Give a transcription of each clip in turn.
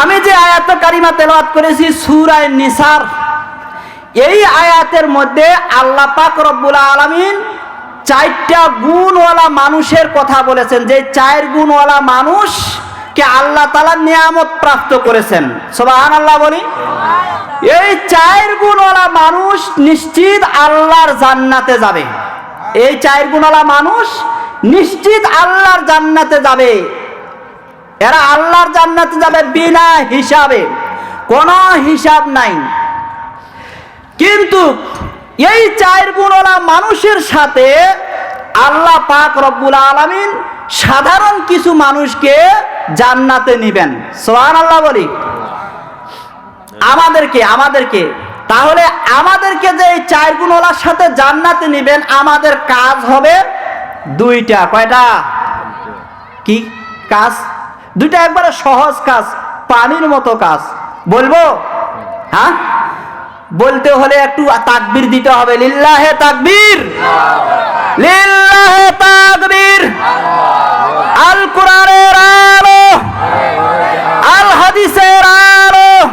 আমি যে আয়াত কারিমা তেলাওয়াত করেছি সুরায় নিসার, এই আয়াতের মধ্যে আল্লাহ পাক রব্বুল আলামিন চারটা গুণওয়ালা মানুষের কথা বলেছেন। যে চার গুণওয়ালা মানুষকে আল্লাহ তালা নিয়ামত প্রাপ্ত করেছেন। সোবাহান আল্লাহ বলি। এই চার গুণওয়ালা মানুষ নিশ্চিত আল্লাহর জান্নাতে যাবে। এই চার গুণওয়ালা মানুষ নিশ্চিত আল্লাহর জান্নাতে যাবে। এরা আল্লাহর জান্নাতে যাবে বিনা হিসাবে। কোনো হিসাব নাই। কিন্তু এই চার গুণওয়ালা মানুষের সাথে আল্লাহ পাক রব্বুল আলামিন সাধারণ কিছু মানুষকে জান্নাতে নিবেন। সোহান আল্লাহ বলি। আমাদেরকে আমাদেরকে। তাহলে আমাদেরকে যে এই চার গুণওয়ালার সাথে জান্নাতে নিবেন, আমাদের কাজ হবে দুইটা। কয়টা? কি কাজ? দুইটা একবারে সহজ কাজ, পানির মতো কাজ। বলব? হ্যাঁ? বলতে হলে একটু তাকবির দিতে হবে। লিল্লাহে তাকবীর। লিল্লাহে তাকবীর। আল কোরআনের আলো। আল হাদিসের আলো।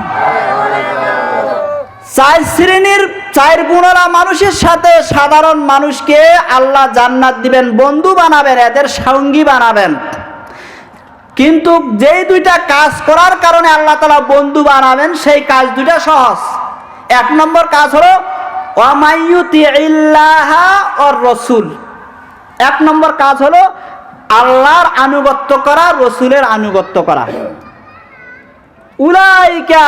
চার শ্রেণির চার গুণরা মানুষের সাথে সাধারণ মানুষকে আল্লাহ জান্নাত দিবেন, বন্ধু বানাবেন, এদের সঙ্গী বানাবেন। কিন্তু যেই দুইটা কাজ করার কারণে আল্লাহ তালা বন্ধু বানাবেন সেই কাজ দুইটা সহজ। এক নম্বর কাজ হলো রসুল। এক নম্বর কাজ হলো, আল্লাহর আনুগত্য করা, রসুলের আনুগত্য করা। উলাইকা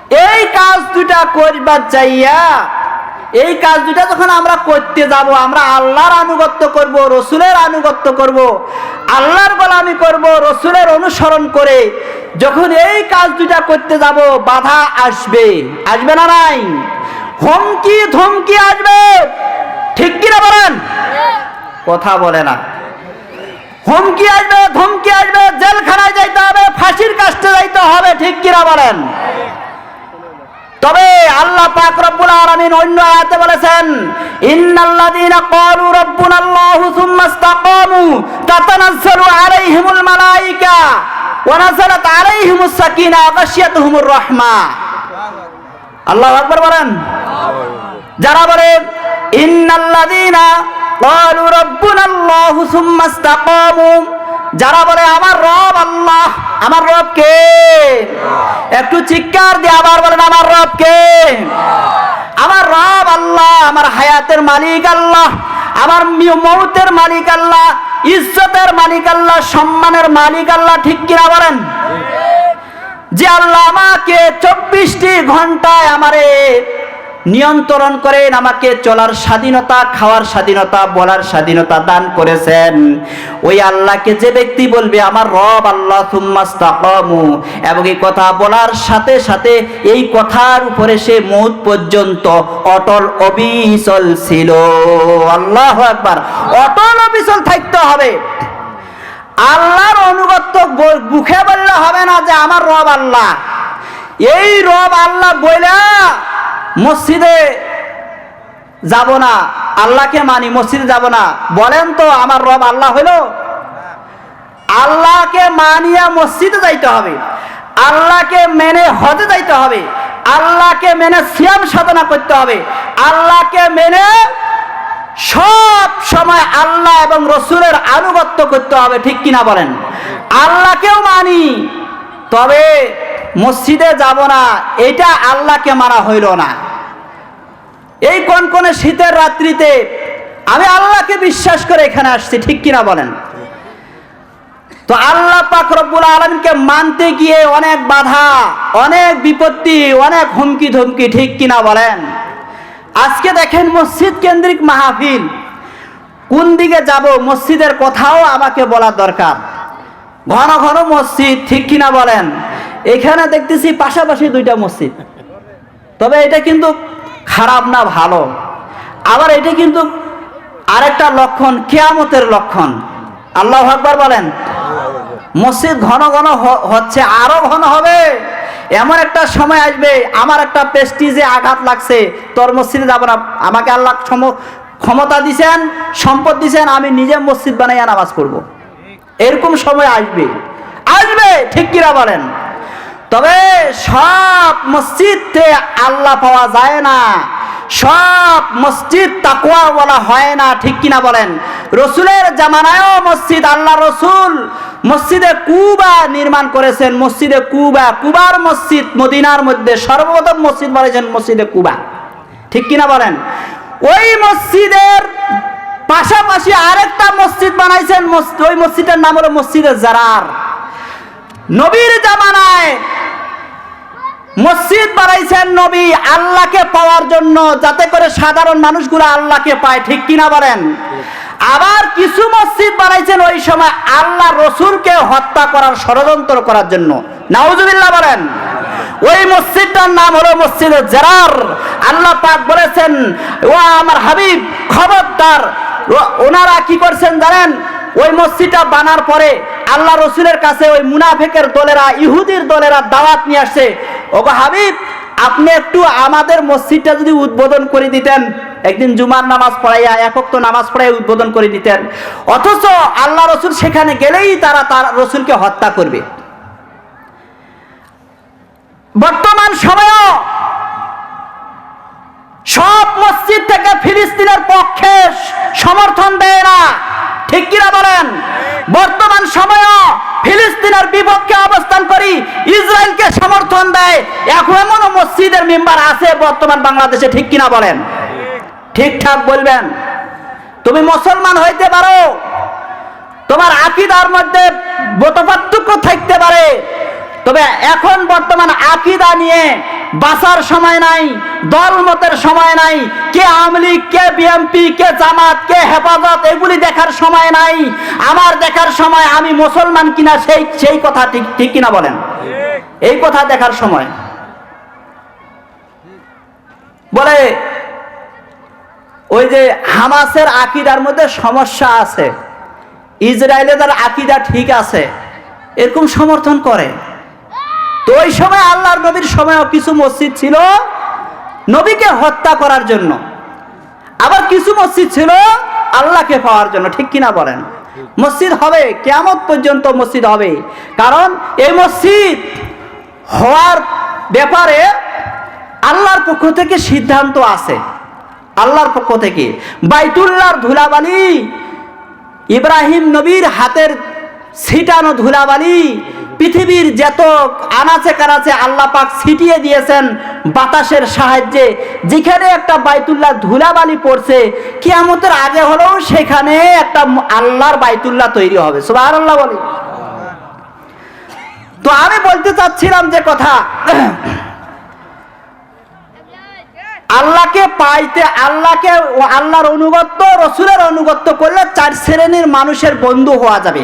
এই কাজ দুটা করবার চাইয়া, এই কাজ দুটা যখন আমরা করতে যাব, আমরা আল্লাহর আনুগত্য করব, রসুলের আনুগত্য করব, আল্লাহর গোলামি করব, রসুলের অনুসরণ করে যখন এই কাজ দুটা করতে যাব, বাধা আসবে। আসবে না নাই? হুমকি ধমকি আসবে। ঠিক কিনা বলেন? কথা বলে না। হুমকি আসবে, ধমকি আসবে, জেলখানায় যাইতে হবে, ফাঁসির কাছে যাইতে হবে, ঠিক কিনা বলেন? তবে আল্লাহ পাক রব্বুল আলামিন অন্য আয়াতে বলেছেন, ইন্নাল্লাযীনা ক্বালু রাব্বুনাল্লাহু সুম্মা ইসতাকামু তাতানাজ্জালু আলাইহিমুল মালায়েকা ওয়া নাযালাত আলাইহিমুস সাকিনা গাশিয়াতুহুমুর রাহমা। আল্লাহু আকবার বলেন। যারা বলে, ইন্নাল্লাযীনা ক্বালু রাব্বুনাল্লাহু সুম্মা ইসতাকামু, যারা বলে, আমার রব আল্লাহ আমার রব কে? একটু চিৎকার দিয়ে আবার বলেন, আমার রব কে? আমার রব আল্লাহ, আমার হায়াতের মালিক আল্লাহ, আমার মৌতের মালিক আল্লাহ, ইজ্জতের মালিক আল্লাহ, সম্মানের মালিক আল্লাহ, ঠিক কিনা বলেন? যে আল্লাহ আমাকে চব্বিশটি ঘন্টায় আমারে নিয়ন্ত্রণ করেন, আমাকে চলার স্বাধীনতা, খাওয়ার স্বাধীনতা, বলার স্বাধীনতা দান করেছেন। ওই আল্লাহকে যে ব্যক্তি বলবে, আমার রব আল্লাহ এবং এই কথা বলার সাথে সাথে এই কথার উপরে সে মৌত পর্যন্ত অটল অবিচল ছিল। আল্লাহ একবার অটল অবিচল থাকতে হবে। আল্লাহর অনুগত্য মুখে বললে হবে না যে, আমার রব আল্লাহ। এই রব আল্লাহ বইলা মসজিদে যাব না, আল্লাহকে মানি, মসজিদে যাব না। বলেন তো, আমার রব আল্লাহ হইল আল্লাহকে মানিয়া মসজিদে যাইতে হবে। আল্লাহকে মেনে হজে যাইতে হবে। আল্লাহকে মেনে সিয়াম সাধনা করতে হবে। আল্লাহকে মেনে সব সময় আল্লাহ এবং রসুলের আনুগত্য করতে হবে, ঠিক কিনা বলেন? আল্লাহকেও মানি, তবে মসজিদে যাব না, এটা আল্লাহকে মারা হইল না। এই কোন কোন শীতের রাত্রিতে আমি আল্লাহকে বিশ্বাস করে এখানে আসছি, ঠিক কিনা বলেন? তো আল্লাহ পাক রব্বুল আলমকে মানতে গিয়ে অনেক বাধা, অনেক বিপত্তি, অনেক হুমকি ধমকি ঠিক কিনা বলেন? আজকে দেখেন মসজিদ কেন্দ্রিক মাহফিল। কোন দিকে যাব, মসজিদের কথাও আমাকে বলা দরকার। ঘন ঘন মসজিদ, ঠিক কিনা বলেন? এখানে দেখতেছি পাশাপাশি দুইটা মসজিদ। তবে এটা কিন্তু খারাপ না ভালো। আবার এটা কিন্তু আরেকটা লক্ষণ, কেয়ামতের লক্ষণ। আল্লাহ আকবার বলেন, মসজিদ ঘন ঘন হচ্ছে, আরও ঘন হবে। এমন একটা সময় আসবে, আমার একটা পেস্টিজে আঘাত লাগছে, তোর মসজিদে যাব না। আমাকে আল্লাহ ক্ষম- ক্ষমতা দিছেন, সম্পদ দিছেন, আমি নিজে মসজিদ বানাইয়া নামাজ পড়ব। এরকম সময় আসবে। আসবে, ঠিক কিরা বলেন? তবে সব মসজিদে আল্লাহ পাওয়া যায় না। সব মসজিদ তাকুয়া বলা হয় না, ঠিক কিনা বলেন? রসুলের জামানায়ও মসজিদ আল্লাহ রসুল। মসজিদে কুবা নির্মাণ করেছেন, মসজিদে কুবা। কুবার মসজিদ মদিনার মধ্যে সর্বপ্রথম মসজিদ বানিয়েছেন মসজিদে কুবা। ঠিক কিনা বলেন? ওই মসজিদের পাশাপাশি আরেকটা মসজিদ বানাইছেন ওই মসজিদের নাম হলো মসজিদে জারার। নবীর জামানায় মসজিদ বানাইছেন নবী আল্লাহকে পাওয়ার জন্য, যাতে করে সাধারণ মানুষগুলো আল্লাহকে পায়, ঠিক কিনা বলেন? আবার কিছু মসজিদ বানাইছেন ওই সময় আল্লাহ রসুলকে হত্যা করার ষড়যন্ত্র করার জন্য। নাউজুবিল্লাহ বলেন। ওই মসজিদটার নাম হলো মসজিদে জেরার। আল্লাহ পাক বলেছেন, ও আমার হাবিব, খবরদার। ওনারা কি করছেন জানেন? ওই মসজিদটা বানার পরে আল্লাহ রসুলের কাছে ওই মুনাফেকের দলেরা, ইহুদির দলেরা দাওয়াত নিয়ে আসছে। ওগো হাবিব, আপনি একটু আমাদের মসজিদটা যদি উদ্বোধন করে দিতেন, একদিন জুমার নামাজ পড়াইয়া একক তো নামাজ পড়াই উদ্বোধন করে দিতেন। অথচ আল্লাহ রসুল সেখানে গেলেই তারা তার রসুলকে হত্যা করবে। বর্তমান সময়েও সব মসজিদ থেকে ফিলিস্তিনের পক্ষে সমর্থন দেয় না। ঠিক কিনা বলেন? বর্তমান সময়ও ফিলিস্তিনের বিপক্ষে অবস্থান করি, ইসরায়েলকে সমর্থন দেয়। এখন এমনও মসজিদের মেম্বার আছে বর্তমান বাংলাদেশে, ঠিক কিনা বলেন? ঠিকঠাক বলবেন? তুমি মুসলমান হইতে পারো। তোমার আকিদার মধ্যে বোতপার্থক্য থাকতে পারে। তবে এখন বর্তমান আকিদা নিয়ে বাঁচার সময় নাই দল মতের সময় নাই, কে আওয়ামী লীগ, কে বিএমপি কে জামাত, কে হেফাজত, এগুলি দেখার সময় নাই। আমার দেখার সময় আমি মুসলমান কিনা সেই সেই কথা ঠিক ঠিক কিনা বলেন? এই কথা দেখার সময়। বলে, ওই যে হামাসের আকিদার মধ্যে সমস্যা আছে ইসরায়েলে তার আকিদা ঠিক আছে, এরকম সমর্থন করে। তো ওই সময় আল্লাহর নবীর সময়ও কিছু মসজিদ ছিল নবীকে হত্যা করার জন্য। আবার কিছু মসজিদ ছিল আল্লাহকে পাওয়ার জন্য, ঠিক কিনা বলেন? মসজিদ হবে কেমন পর্যন্ত মসজিদ হবে। কারণ এই মসজিদ হওয়ার ব্যাপারে আল্লাহর পক্ষ থেকে সিদ্ধান্ত আছে। আল্লাহর পক্ষ থেকে। বাইতুল্লাহর ধুলাবালি, ইব্রাহিম নবীর হাতের ছিটানো ধুলাবালি পৃথিবীর যত আনাচে কানাচে আল্লাহ পাক ছিটিয়ে দিয়েছেন বাতাসের সাহায্যে, যেখানে একটা বাইতুল্লাহ ধুলাবালি পড়ছে, কিয়ামতের আগে হলেও সেখানে একটা আল্লাহর বাইতুল্লাহ তৈরি হবে। সুবাহ আল্লাহ বলি তো আমি বলতে চাচ্ছিলাম যে কথা, আল্লাহকে পাইতে, আল্লাহকে আল্লাহর অনুগত্য, রসুলের অনুগত্য করলে চার শ্রেণির মানুষের বন্ধু হওয়া যাবে।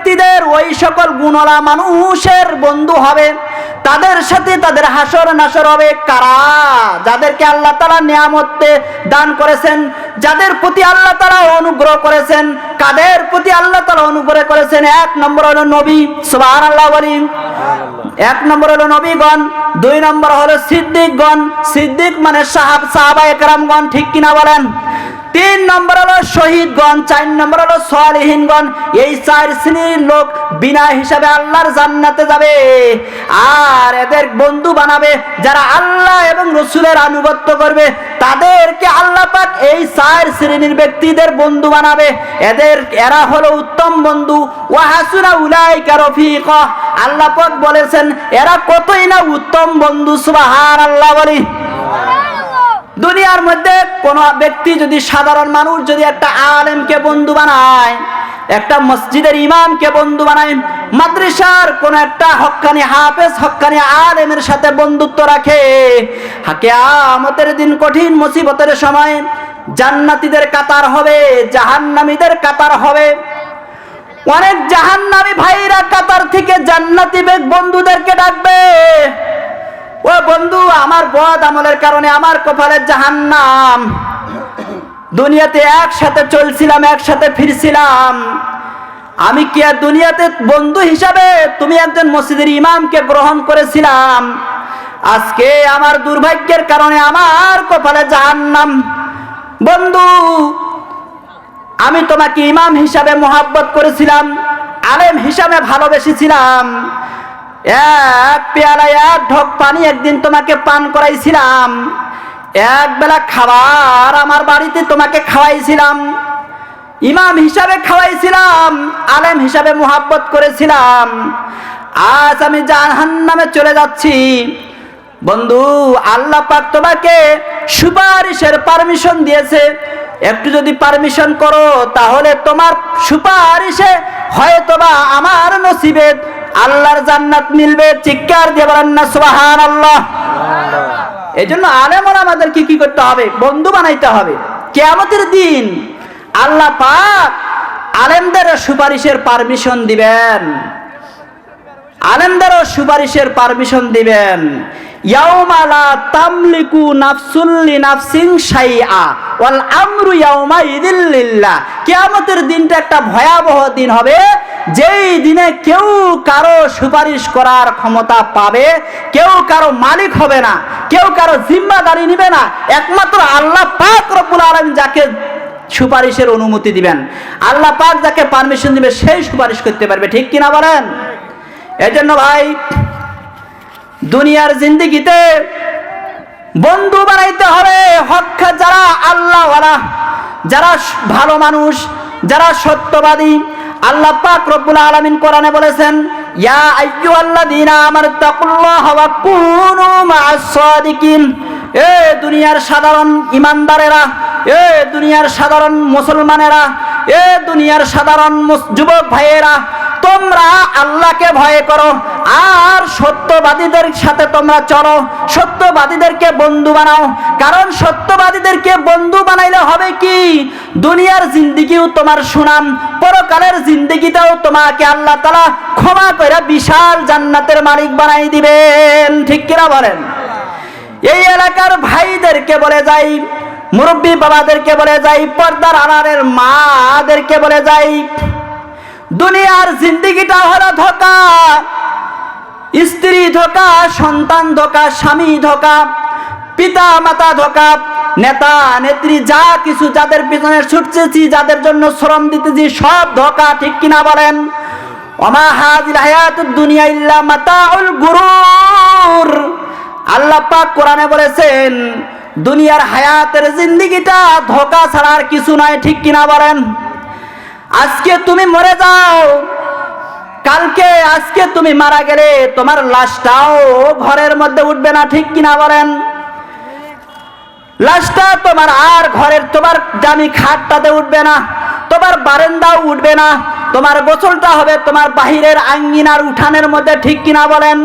ব্যক্তিদের ওই সকল গুণলা মানুষের বন্ধু হবে। তাদের সাথে তাদের হাসর নাসর হবে কারা? যাদেরকে আল্লাহ তারা নিয়ামতে দান করেছেন, যাদের প্রতি আল্লাহ তারা অনুগ্রহ করেছেন, কাদের প্রতি আল্লাহ তারা অনুগ্রহ করেছেন? এক নম্বর হলো নবী সুবহান আল্লাহ বলি। এক নম্বর হলো নবীগণ, দুই নম্বর হলো সিদ্দিকগণ। সিদ্দিক মানে সাহাব সাহাবা একরামগণ ঠিক কিনা বলেন? তিন নম্বর হলো শহীদগণ, চার নম্বর হলো সালিহীনগণ। এই চার শ্রেণির লোক বিনা হিসাবে আল্লাহর জান্নাতে যাবে। আর এদের বন্ধু বানাবে, যারা আল্লাহ এবং রসুলের আনুগত্য করবে, তাদেরকে আল্লাহ পাক এই চার শ্রেণির ব্যক্তিদের বন্ধু বানাবে। এদের, এরা হলো উত্তম বন্ধু। ওয়াহাসুনা উলাইকা রফিকা। আল্লাহ পাক বলেছেন, এরা কতই না উত্তম বন্ধু সুবহান আল্লাহ বলি। দুনিয়ার মধ্যে কোন ব্যক্তি যদি সাধারণ মানুষ যদি একটা আলেমকে বন্ধু বানায়, একটা মসজিদের ইমামকে বন্ধু বানায়, মাদ্রাসার কোন একটা হক্কানি হাফেজ, হক্কানি আলেমের সাথে বন্ধুত্ব রাখে, হাকে আমতের দিন কঠিন মুসিবতের সময় জান্নাতীদের কাতার হবে, জাহান্নামীদের কাতার হবে। অনেক জাহান্নামী ভাইরা কাতার থেকে জান্নাতি বেগ বন্ধুদেরকে ডাকবে। ও বন্ধু, আমার বদ আমলের কারণে আমার কপালের জাহান্নাম। দুনিয়াতে একসাথে চলছিলাম, একসাথে ফিরছিলাম। আমি কি আর দুনিয়াতে বন্ধু হিসাবে তুমি একজন মসজিদের ইমামকে গ্রহণ করেছিলাম? আজকে আমার দুর্ভাগ্যের কারণে আমার কপালে জাহান্নাম। বন্ধু, আমি তোমাকে ইমাম হিসাবে মোহাব্বত করেছিলাম, আলেম হিসাবে ভালোবেসেছিলাম। এক পেয়ালা এক পানি একদিন তোমাকে পান করাইছিলাম। এক বেলা খাবার আমার বাড়িতে তোমাকে খাওয়াইছিলাম। ইমাম হিসাবে খাওয়াইছিলাম, আলেম হিসাবে করেছিলাম। আজ আমি জাহান নামে চলে যাচ্ছি। বন্ধু, আল্লাহ পাক তোমাকে সুপারিশের পারমিশন দিয়েছে। একটু যদি পারমিশন করো, তাহলে তোমার সুপারিশে হয়তোবা আমার নসিবে আল্লাহর জান্নাত মিলবে, চিৎকার দিয়ে বলেন না সুবাহান আল্লাহ এই জন্য আলেমরা আমাদেরকে কি করতে হবে? বন্ধু বানাইতে হবে। কেয়ামতের দিন আল্লাহ পাক আলেমদের সুপারিশের পারমিশন দিবেন। আলেমদেরও সুপারিশের পারমিশন দিবেন। নাফসিং ইদিল্লিল্লাহ দিনটা একটা ভয়াবহ দিন হবে, যেই দিনে কেউ কারও সুপারিশ করার ক্ষমতা পাবে, কেউ কারও মালিক হবে না, কেউ কারও জিম্মাদারি নিবে না। একমাত্র আল্লাহ পাক রব্বুল আলামিন যাকে সুপারিশের অনুমতি দিবেন, আল্লাহ পাক যাকে পারমিশন দিবে, সেই সুপারিশ করতে পারবে। ঠিক কিনা বলেন? এজন্য ভাই দুনিয়ার জিন্দিগিতে বন্ধু বানাইতে হবে হক যারা আল্লাহওয়ালা, যারা ভালো মানুষ, যারা সত্যবাদী, আল্লাহ পাক রব্বুল আলামিন কোরআনে বলেছেন, ইয়া এ দুনিয়ার সাধারণ এ দুনিয়ার সাধারণ মুসলমানেরা, এ দুনিয়ার সাধারণ যুবক ভাইয়েরা তোমরা আল্লাহকে ভয় করো, আর সত্যবাদীদের সাথে তোমরা চলো সত্যবাদীদেরকে বন্ধু বানাও। কারণ সত্যবাদীদেরকে বন্ধু বানাইলে হবে কি? দুনিয়ার জিন্দিগিও তোমার সুনাম, পরকালের জিন্দিগিতেও তোমাকে আল্লাহ তালা ক্ষমা করে বিশাল জান্নাতের মালিক বানাই দিবেন। ঠিক কিনা বলেন? এই এলাকার ভাইদেরকে বলে যাই, মুরব্বী বাবাদেরকে বলে যাই, পর্দার আনারের মাদেরকে বলে যাই দুনিয়ার জিন্দিগিটা হলো ধোকা, স্ত্রী ধোকা, সন্তান ধোকা, স্বামী ধোকা পিতা মাতা ধোকা, নেতা, নেত্রী, যা কিছু যাদের পিছনে ছুটছেছি যাদের জন্য শ্রম দিতেছি, সব ধোকা, ঠিক কিনা বলেন? ওমা হাজির গুরুর। আল্লাহ পাক কোরআনে বলেছেন, দুনিয়ার হায়াতের জিন্দিগিটা ধোকা ছাড়া আর কিছু নয় ঠিক কিনা বলেন? আজকে তুমি মরে যাও। কালকে আজকে তুমি মারা গেলে তোমার লাশটাও ঘরের মধ্যে উঠবে না, ঠিক কিনা বলেন? লাশটা তোমার আর ঘরের, তোমার দামি খাটটাতে উঠবে না, তোমার বারেন্দাও উঠবে না, তোমার গোসলটা হবে তোমার বাহিরের আঙ্গিনার উঠানের মধ্যে, ঠিক কিনা বলেন?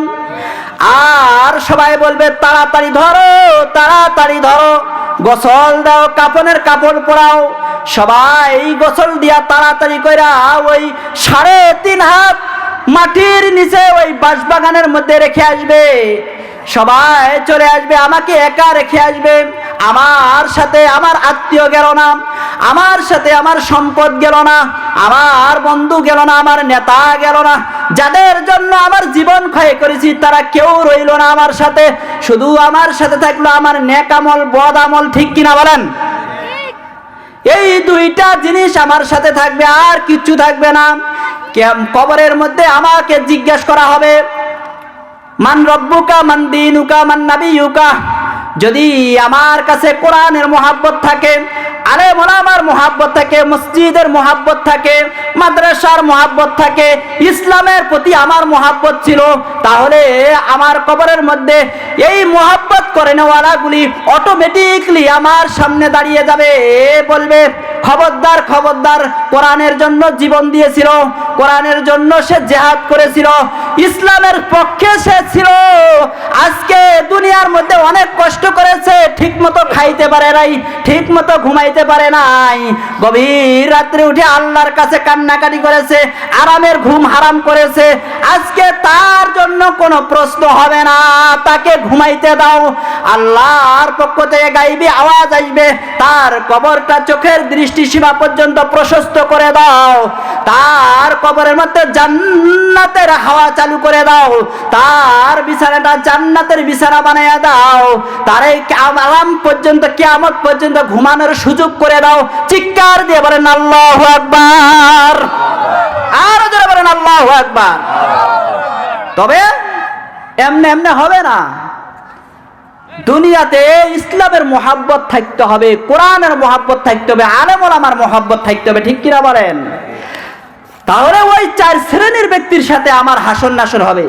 আর সবাই বলবে, তাড়াতাড়ি ধরো তাড়াতাড়ি ধরো। গোসল দাও, কাপনের কাপড় পরাও। সবাই গোসল দিয়া তাড়াতাড়ি কইরা ওই সাড়ে তিন হাত মাটির নিচে ওই বাঁশবাগানের মধ্যে রেখে আসবে। সবাই চলে আসবে, আমাকে একা রেখে আসবে। আমার সাথে আমার আত্মীয় গেল না, আমার সাথে আমার সম্পদ গেল না, আমার বন্ধু গেল না, আমার নেতা গেল না, যাদের জন্য আমার জীবন ক্ষয় করেছি তারা কেউ রইল না আমার সাথে, শুধু আমার সাথে থাকল আমার নেক আমল, বদ আমল, ঠিক কিনা বলেন? এই দুইটা জিনিস আমার সাথে থাকবে, আর কিচ্ছু থাকবে না। কবরের মধ্যে আমাকে জিজ্ঞেস করা হবে, মান রব্বুকা, মান দিনুকা, মান নাবিয়ুকা? যদি আমার কাছে কোরআনের মোহাব্বত থাকে আরে মোলামার মোহাব্বত থাকে, মসজিদের মোহাব্বত থাকে, মাদ্রাসার মোহাব্বত থাকে, ইসলামের প্রতি আমার মোহাব্বত ছিল, তাহলে আমার কবরের মধ্যে এই মোহাব্বত করে নেওয়ালাগুলি অটোমেটিকলি আমার সামনে দাঁড়িয়ে যাবে, বলবে, খবরদার খবরদার, কোরআনের জন্য জীবন দিয়েছিল কোরআনের জন্য সে জেহাদ করেছিল, ইসলামের পক্ষে সে ছিল। আজকে দুনিয়ার মধ্যে অনেক কষ্ট করেছে ঠিক মতো খাইতে পারে নাই ঠিক মতো ঘুমাইতে পারে নাই। গভীর রাত্রে উঠে আল্লাহর কাছে কান্নাকাটি করেছে, আরামের ঘুম হারাম করেছে। আজকে তার জন্য কোনো প্রশ্ন হবে না, তাকে ঘুমাইতে দাও। আল্লাহর পক্ষ থেকে গাইবি আওয়াজ আসবে তার কবরটা চোখের দৃষ্টি সীমা পর্যন্ত প্রশস্ত করে দাও। তার কবরের মধ্যে জান্নাতের হাওয়া চালু করে দাও। তার বিছানাটা জান্নাতের বিছানা বানাইয়া দাও। তার এই আরাম পর্যন্ত, কেয়ামত পর্যন্ত ঘুমানোর সুযোগ করে দাও। চিৎকার দিয়ে বলেন, আল্লাহ আকবার। আরও জোরে বলেন, আল্লাহ আকবার। তবে এমনে এমনে হবে না। দুনিয়াতে ইসলামের মোহাব্বত থাকতে হবে, কোরআনের মোহাব্বত থাকতে হবে আলেমল আমার মোহাব্বত থাকতে হবে, ঠিক কিনা বলেন? তাহলে ওই চার শ্রেণির ব্যক্তির সাথে আমার হাসন নাসন হবে।